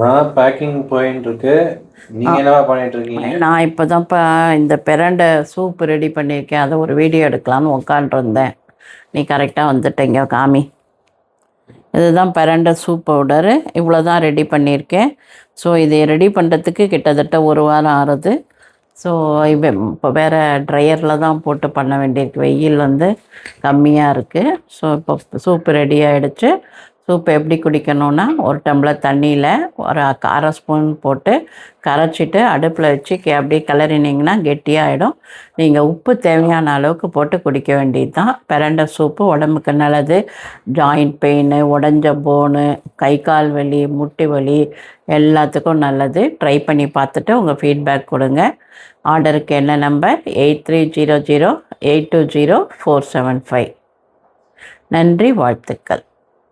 நான் பேக்கிங் போயின்னு இருக்கு. நீங்க என்னவா பண்ணிட்டு இருக்கீங்க? நான் இப்போ தான்ப்பா இந்த பிரண்டை சூப் ரெடி பண்ணியிருக்கேன். அதை ஒரு வீடியோ எடுக்கலான்னு உட்காண்ட்ருந்தேன் நீ கரெக்டாக வந்துட்டீங்க காமி. இதுதான் பிரண்டை சூப் பவுடரு. இவ்வளோ தான் ரெடி பண்ணியிருக்கேன். ஸோ இதை ரெடி பண்ணுறதுக்கு கிட்டத்தட்ட ஒரு வாரம் ஆறுது. ஸோ இப்போ இப்போ வேறு ட்ரையரில் தான் போட்டு பண்ண வேண்டியிருக்கு. வெயில் வந்து கம்மியாக இருக்குது ஸோ இப்போ சூப் ரெடி ஆகிடுச்சு சூப் எப்படி குடிக்கணும்னா ஒரு டம்ளர் தண்ணியில் ஒரு அரை ஸ்பூன் போட்டு கரைச்சிட்டு அடுப்பில் வச்சு அப்படியே கிளறினீங்கன்னா கெட்டியாகிடும் நீங்கள் உப்பு தேவையான அளவுக்கு போட்டு குடிக்க வேண்டியது தான் பிரண்டை சூப்பு உடம்புக்கு நல்லது. ஜாயிண்ட் பெயின் உடஞ்ச போனு கை கால் வலி முட்டி வலி எல்லாத்துக்கும் நல்லது. ட்ரை பண்ணி பார்த்துட்டு உங்கள் ஃபீட்பேக் கொடுங்க. ஆர்டருக்கு என்ன number? Eight three zero zero eight two zero four seven five. நன்றி வாழ்த்துக்கள்.